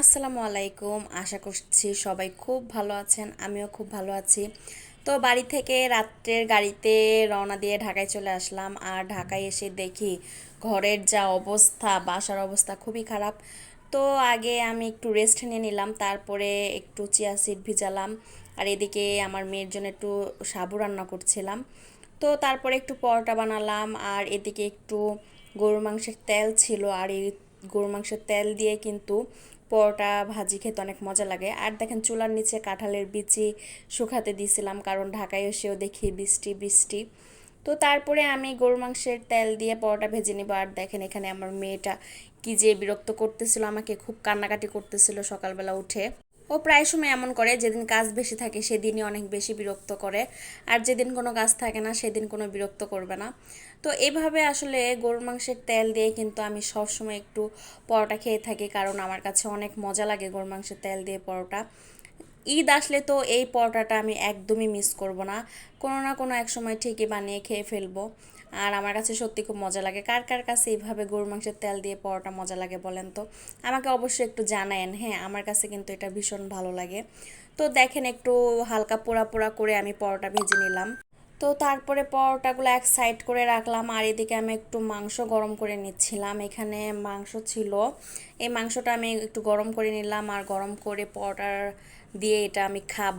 আসসালামু আলাইকুম। আশা করছি সবাই খুব ভালো আছেন, আমিও খুব ভালো আছি। তো বাড়ি থেকে রাত্রের গাড়িতে রওনা দিয়ে ঢাকায় চলে আসলাম আর ঢাকায় এসে দেখি ঘরের যা অবস্থা, বাসার অবস্থা খুবই খারাপ। তো আগে আমি একটু রেস্ট নিয়ে নিলাম, তারপরে একটু চিয়া সিড ভিজালাম আর এদিকে আমার মেয়ের জন্য একটু সাবু রান্না করছিলাম। তো তারপরে একটু পরোটা বানালাম আর এদিকে একটু গরুর মাংসের তেল ছিল আর এই গরুর মাংসের তেল দিয়ে কিন্তু পরোটা, ভাজি খেতে অনেক মজা লাগে। আর দেখেন চুলার নিচে কাঁঠালের বিচি শুকাতে দিয়েছিলাম, কারণ ঢাকায় এসেও দেখি বৃষ্টি বৃষ্টি। তো তারপরে আমি গরু মাংসের তেল দিয়ে পরোটা ভেজে নিব। আর দেখেন এখানে আমার মেয়েটা কি যে বিরক্ত করতেছিল, আমাকে খুব কান্নাকাটি করতেছিল সকালবেলা উঠে। ও প্রায় সময় এমন করে, যেদিন কাজ বেশি থাকে সেদিনই অনেক বেশি বিরক্ত করে। আর যেদিন কোনো কাজ থাকে না, সেদিন কোনো বিরক্ত করবে না। তো এভাবে আসলে গরুর মাংসের তেল দিয়ে কিন্তু আমি সবসময় একটু পরোটা খেয়ে থাকি, কারণ আমার কাছে অনেক মজা লাগে গরুর মাংসের তেল দিয়ে পরোটা। ঈদ আসলে তো এই পরোটাটা আমি একদমই মিস করব না। কোনো না কোনো এক সময় ঠিকই বানিয়ে খেয়ে ফেলব। আর আমার কাছে সত্যি খুব মজা লাগে। কার কার কাছে এইভাবে গরুর মাংসের তেল দিয়ে পরোটা মজা লাগে বলেন তো? আমাকে অবশ্যই একটু জানায়েন হ্যাঁ? আমার কাছে কিন্তু এটা ভীষণ ভালো লাগে। তো দেখেন একটু হালকা পোড়া পোড়া করে আমি পরোটা ভেজে নিলাম। তো তারপরে পরোটাগুলো এক সাইড করে রাখলাম, আর এদিকে আমি একটু মাংস গরম করে নিচ্ছিলাম। এখানে মাংস ছিল। এই মাংসটা আমি একটু গরম করে নিলাম, আর গরম করে পরোটার দিয়ে এটা আমি খাব।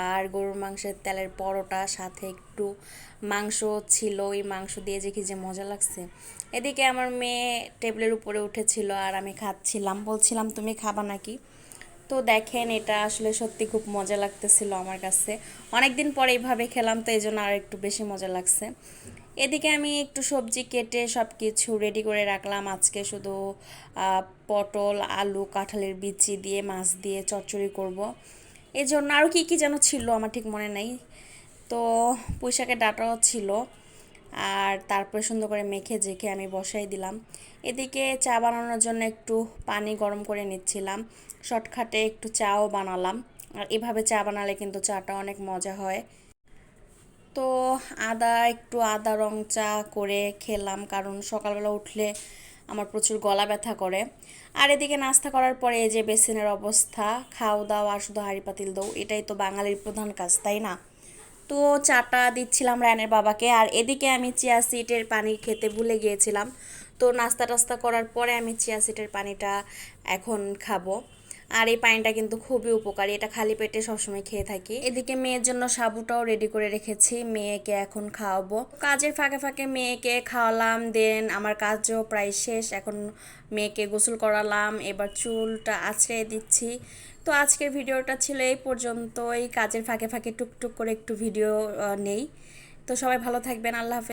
আর গরুর মাংসের তেলের পরোটা, সাথে একটু মাংস ছিল। ওই মাংস দিয়ে যে কি যে মজা লাগছে। এদিকে আমার মেয়ে টেবিলের উপরে উঠেছিল, আর আমি খাচ্ছিলাম। বলছিলাম, তুমি খাবা নাকি? তো দেখেন, এটা আসলে সত্যি খুব মজা লাগতেছিল আমার কাছে। অনেক দিন পরে এইভাবে খেলাম, তো এই জন্য আর একটু বেশি মজা লাগছে। এদিকে আমি একটু সবজি কেটে সব কিছু রেডি করে রাখলাম। আজকে শুধু পটল, আলু, কাঁঠালের বিচি দিয়ে, মাছ দিয়ে চচ্চড়ি করব। এই জন্য আরও কী কী যেন ছিল আমার ঠিক মনে নেই। তো পুঁইশাকের ডাটাও ছিল। আর তারপরে সুন্দর করে মেখে জেখে আমি বসাই দিলাম। এদিকে চা বানানোর জন্য একটু পানি গরম করে নিচ্ছিলাম। শর্টকাটে একটু চাও বানালাম। আর এভাবে চা বানালে কিন্তু চাটা অনেক মজা হয়। তো আদা, একটু আদা রং চা করে খেলাম, কারণ সকালবেলা উঠলে আমার প্রচুর গলা ব্যথা করে। আর এদিকে নাস্তা করার পরে এই যে বেসিনের অবস্থা খাও দাও আর শুধু হাঁড়ি পাতিল দাও এটাই তো বাঙালির প্রধান কাজ, তাই না? তো চাটা দিচ্ছিলাম রায়নের বাবাকে। আর এদিকে আমি চিয়া সিটের পানি খেতে ভুলে গিয়েছিলাম। তো নাস্তা টাস্তা করার পরে আমি চিয়া সিটের পানিটা এখন খাব। আর এই পানিটা কিন্তু খুবই উপকারী। এটা খালি পেটে সবসময় খেয়ে থাকি। এদিকে মেয়ের জন্য সাবুটাও রেডি করে রেখেছি। মেয়েকে এখন খাওয়াবো। কাজের ফাঁকে ফাঁকে মেয়েকে খাওয়ালাম। দেন আমার কাজও প্রায় শেষ। এখন মেয়েকে গোসল করালাম। এবার চুলটা আছড়ে দিচ্ছি। তো আজকের ভিডিওটা ছিল এই পর্যন্ত এই কাজের ফাঁকে ফাঁকে টুকটুক করে একটু ভিডিও নেই। তো সবাই ভালো থাকবেন। আল্লাহ হাফেজ।